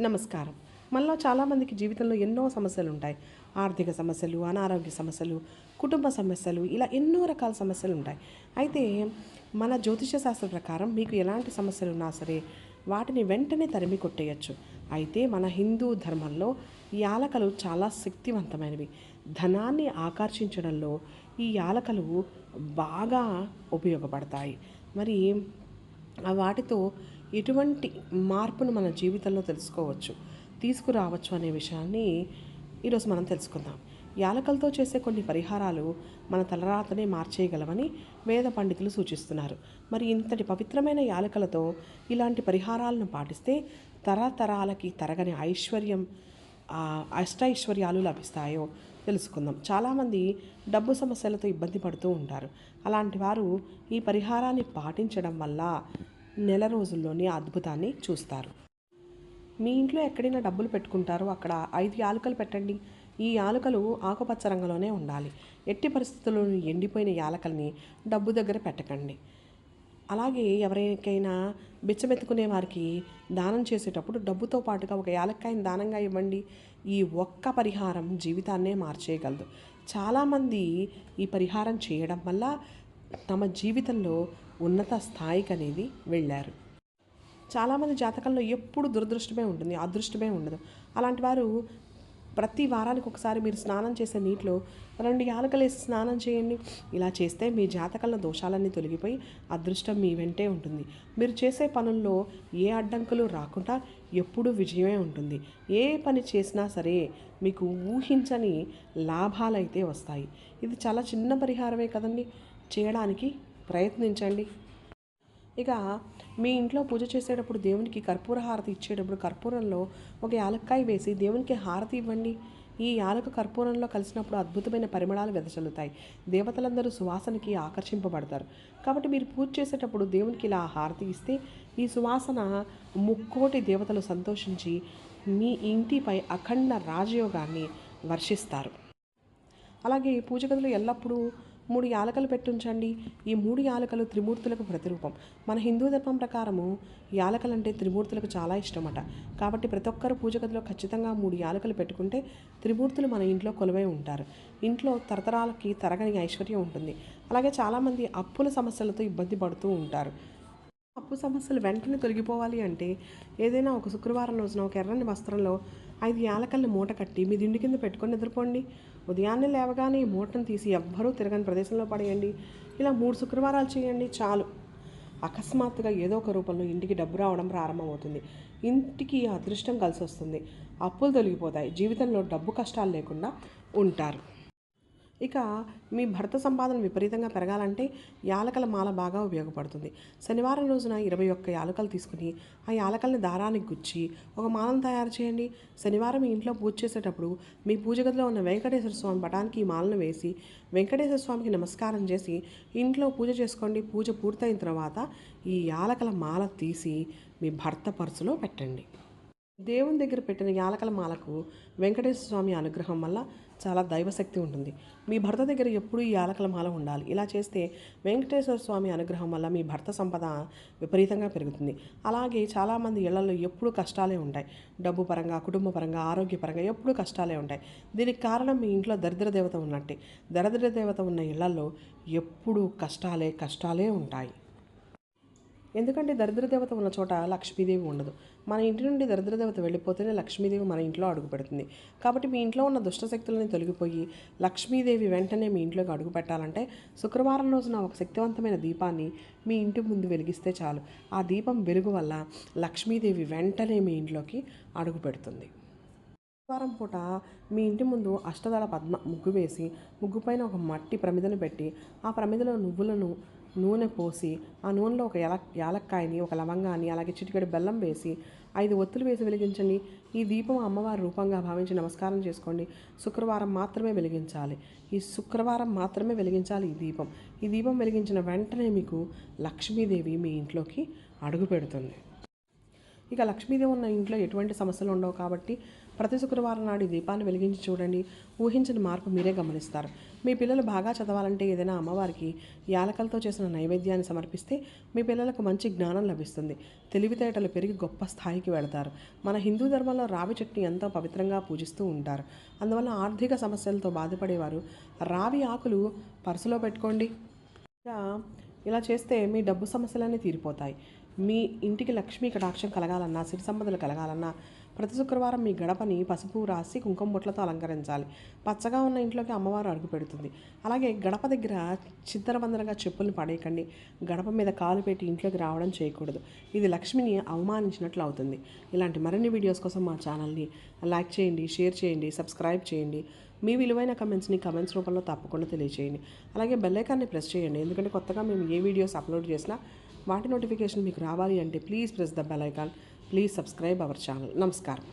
నమస్కారం. మనలో చాలామందికి జీవితంలో ఎన్నో సమస్యలు ఉంటాయి ఆర్థిక సమస్యలు అనారోగ్య సమస్యలు కుటుంబ సమస్యలు ఇలా ఎన్నో రకాల సమస్యలు ఉంటాయి అయితే మన జ్యోతిష శాస్త్ర ప్రకారం మీకు ఎలాంటి సమస్యలు ఉన్నా సరే వాటిని వెంటనే తరిమి కొట్టేయచ్చు. అయితే మన హిందూ ధర్మంలో ఈ యాలకలు చాలా శక్తివంతమైనవి. ధనాన్ని ఆకర్షించడంలో ఈ యాలకలు బాగా ఉపయోగపడతాయి. మరి వాటితో ఎటువంటి మార్పును మన జీవితంలో తెలుసుకోవచ్చు తీసుకురావచ్చు అనే విషయాన్ని ఈరోజు మనం తెలుసుకుందాం. యాలకలతో చేసే కొన్ని పరిహారాలు మన తలరాతనే మార్చేయగలవని వేద పండితులు సూచిస్తున్నారు. మరి ఇంతటి పవిత్రమైన యాలకలతో ఇలాంటి పరిహారాలను పాటిస్తే తరతరాలకి తరగని ఐశ్వర్యం అష్టైశ్వర్యాలు లభిస్తాయో తెలుసుకుందాం. చాలామంది డబ్బు సమస్యలతో ఇబ్బంది పడుతూ ఉంటారు. అలాంటి వారు ఈ పరిహారాన్ని పాటించడం వల్ల నెల రోజుల్లోనే అద్భుతాన్ని చూస్తారు. మీ ఇంట్లో ఎక్కడైనా డబ్బులు పెట్టుకుంటారో అక్కడ ఐదు యాలకలు పెట్టండి. ఈ యాలకలు ఆకుపచ్చ రంగులోనే ఉండాలి. ఎట్టి పరిస్థితుల్లోనూ ఎండిపోయిన యాలకల్ని డబ్బు దగ్గర పెట్టకండి. అలాగే ఎవరికైనా బిచ్చమెత్తుకునే వారికి దానం చేసేటప్పుడు డబ్బుతో పాటుగా ఒక యాలక్కాయని దానంగా ఇవ్వండి. ఈ ఒక్క పరిహారం జీవితాన్నే మార్చేయగలదు. చాలామంది ఈ పరిహారం చేయడం వల్ల తమ జీవితంలో ఉన్నత స్థాయికి అనేది వెళ్ళారు. చాలామంది జాతకంలో ఎప్పుడు దురదృష్టమే ఉంటుంది అదృష్టమే ఉండదు. అలాంటి వారు ప్రతి వారానికి ఒకసారి మీరు స్నానం చేసే నీటిలో రెండు యాలకలేసి స్నానం చేయండి. ఇలా చేస్తే మీ జాతకంలో దోషాలన్నీ తొలగిపోయి అదృష్టం మీ వెంటే ఉంటుంది. మీరు చేసే పనుల్లో ఏ అడ్డంకులు రాకుండా ఎప్పుడూ విజయమే ఉంటుంది. ఏ పని చేసినా సరే మీకు ఊహించని లాభాలైతే వస్తాయి. ఇది చాలా చిన్న పరిహారమే కదండి. చేయడానికి ప్రయత్నించండి. ఇక మీ ఇంట్లో పూజ చేసేటప్పుడు దేవునికి కర్పూర హారతి ఇచ్చేటప్పుడు కర్పూరంలో ఒక యాలక్కాయ వేసి దేవునికి హారతి ఇవ్వండి. ఈ యాలక కర్పూరంలో కలిసినప్పుడు అద్భుతమైన పరిమళాలు వెదజల్లుతాయి. దేవతలందరూ సువాసనకి ఆకర్షింపబడతారు. కాబట్టి మీరు పూజ చేసేటప్పుడు దేవునికి ఇలా హారతి ఇస్తే ఈ సువాసన ముక్కోటి దేవతలు సంతోషించి మీ ఇంటిపై అఖండ రాజయోగాన్ని వర్షిస్తారు. అలాగే పూజ గదులు ఎల్లప్పుడూ మూడు యాలకలు పెట్టుంచండి. ఈ మూడు యాలకలు త్రిమూర్తులకు ప్రతిరూపం. మన హిందూ ధర్మం ప్రకారము యాలకలంటే త్రిమూర్తులకు చాలా ఇష్టమట. కాబట్టి ప్రతి ఒక్కరు పూజ గదిలో ఖచ్చితంగా మూడు యాలకలు పెట్టుకుంటే త్రిమూర్తులు మన ఇంట్లో కొలువై ఉంటారు. ఇంట్లో తరతరాలకి తరగని ఐశ్వర్యం ఉంటుంది. అలాగే చాలామంది అప్పుల సమస్యలతో ఇబ్బంది పడుతూ ఉంటారు. అప్పు సమస్యలు వెంటనే తొలగిపోవాలి అంటే ఏదైనా ఒక శుక్రవారం రోజున ఒక ఎర్రని వస్త్రంలో ఐదు యాలకల్ని మూట కట్టి మీ దిండు కింద పెట్టుకొని నిద్రపోండి. ఉదయాన్నే లేవగానే ఈ మూటను తీసి ఎవ్వరూ తిరగని ప్రదేశంలో పడేయండి. ఇలా మూడు శుక్రవారాలు చేయండి చాలు. అకస్మాత్తుగా ఏదో ఒక రూపంలో ఇంటికి డబ్బు రావడం ప్రారంభమవుతుంది. ఇంటికి అదృష్టం కలిసి వస్తుంది అప్పులు తొలగిపోతాయి. జీవితంలో డబ్బు కష్టాలు లేకుండా ఉంటారు. ఇక మీ భర్త సంపాదన విపరీతంగా పెరగాలంటే యాలకల మాల బాగా ఉపయోగపడుతుంది. శనివారం రోజున ఇరవై ఒక్క యాలకలు తీసుకుని ఆ యాలకల్ని దారానికి గుచ్చి ఒక మాలను తయారు చేయండి. శనివారం మీ ఇంట్లో పూజ చేసేటప్పుడు మీ పూజ గదిలో ఉన్న వెంకటేశ్వర స్వామి పటానికి ఈ మాలను వేసి వెంకటేశ్వర స్వామికి నమస్కారం చేసి ఇంట్లో పూజ చేసుకోండి. పూజ పూర్తయిన తర్వాత ఈ యాలకల మాల తీసి మీ భర్త పర్సులో పెట్టండి. దేవుని దగ్గర పెట్టిన యాలకల మాలకు వెంకటేశ్వర స్వామి అనుగ్రహం వల్ల చాలా దైవశక్తి ఉంటుంది. మీ భర్త దగ్గర ఎప్పుడూ ఈ యాలకల మాల ఉండాలి. ఇలా చేస్తే వెంకటేశ్వర స్వామి అనుగ్రహం వల్ల మీ భర్త సంపద విపరీతంగా పెరుగుతుంది. అలాగే చాలామంది ఇళ్ళలో ఎప్పుడూ కష్టాలే ఉంటాయి. డబ్బు పరంగా కుటుంబ పరంగా ఆరోగ్యపరంగా ఎప్పుడూ కష్టాలే ఉంటాయి. దీనికి కారణం మీ ఇంట్లో దరిద్ర దేవత ఉన్నట్టే. దరిద్ర దేవత ఉన్న ఇళ్ళలో ఎప్పుడూ కష్టాలే కష్టాలే ఉంటాయి. ఎందుకంటే దరిద్ర దేవత ఉన్న చోట లక్ష్మీదేవి ఉండదు. మన ఇంటి నుండి దరిద్ర దేవత వెళ్ళిపోతేనే లక్ష్మీదేవి మన ఇంట్లో అడుగు పెడుతుంది. కాబట్టి మీ ఇంట్లో ఉన్న దుష్ట శక్తులని తొలగిపోయి లక్ష్మీదేవి వెంటనే మీ ఇంట్లోకి అడుగు పెట్టాలంటే శుక్రవారం రోజున ఒక శక్తివంతమైన దీపాన్ని మీ ఇంటి ముందు వెలిగిస్తే చాలు. ఆ దీపం వెలుగు వల్ల లక్ష్మీదేవి వెంటనే మీ ఇంట్లోకి అడుగు పెడుతుంది. వారం పూట మీ ఇంటి ముందు అష్టదళ పద్మ ముగ్గు వేసి ముగ్గు పైన ఒక మట్టి ప్రమిదను పెట్టి ఆ ప్రమిదలో నువ్వులను నూనె పోసి ఆ నూనెలో ఒక యాల యాలక్కాయని ఒక లవంగాన్ని అలాగే చిటికెడు బెల్లం వేసి ఐదు ఒత్తులు వేసి వెలిగించండి. ఈ దీపం అమ్మవారి రూపంగా భావించి నమస్కారం చేసుకోండి. శుక్రవారం మాత్రమే వెలిగించాలి. ఈ శుక్రవారం మాత్రమే వెలిగించాలి ఈ దీపం. ఈ దీపం వెలిగించిన వెంటనే మీకు లక్ష్మీదేవి మీ ఇంట్లోకి అడుగు పెడుతుంది. ఇక లక్ష్మీదేవి ఉన్న ఇంట్లో ఎటువంటి సమస్యలు ఉండవు కాబట్టి ప్రతి శుక్రవారం నాడు ఈ దీపాన్ని వెలిగించి చూడండి. ఊహించిన మార్పు మీరే గమనిస్తారు. మీ పిల్లలు బాగా చదవాలంటే ఏదైనా అమ్మవారికి యాలకలతో చేసిన నైవేద్యాన్ని సమర్పిస్తే మీ పిల్లలకు మంచి జ్ఞానం లభిస్తుంది. తెలివితేటలు పెరిగి గొప్ప స్థాయికి వెళతారు. మన హిందూ ధర్మంలో రావి చెట్టుని ఎంతో పవిత్రంగా పూజిస్తూ ఉంటారు. అందువల్ల ఆర్థిక సమస్యలతో బాధపడేవారు రావి ఆకులు పర్సులో పెట్టుకోండి. ఇలా చేస్తే మీ డబ్బు సమస్యలన్నీ తీరిపోతాయి. మీ ఇంటికి లక్ష్మీ కటాక్షం కలగాలన్నా సిరి సంపదలు కలగాలన్నా ప్రతి శుక్రవారం మీ గడపని పసుపు రాసి కుంకుమ బొట్లతో అలంకరించాలి. పచ్చగా ఉన్న ఇంట్లోకి అమ్మవారు అడుగు పెడుతుంది. అలాగే గడప దగ్గర చింతరవందరగా చెప్పుల్ని పడేయకండి. గడప మీద కాలు పెట్టి ఇంట్లోకి రావడం చేయకూడదు. ఇది లక్ష్మిని అవమానించినట్లు అవుతుంది. ఇలాంటి మరిన్ని వీడియోస్ కోసం మా ఛానల్ని లైక్ చేయండి షేర్ చేయండి సబ్స్క్రైబ్ చేయండి. మీ విలువైన కమెంట్స్ని కమెంట్స్ రూపంలో తప్పకుండా తెలియజేయండి అలాగే బెల్లైకాన్ని ప్రెస్ చేయండి. ఎందుకంటే కొత్తగా మేము ఏ వీడియోస్ అప్లోడ్ చేసినా వాటి నోటిఫికేషన్ మీకు రావాలి అంటే please press the bell icon. Please subscribe our channel. నమస్కారం.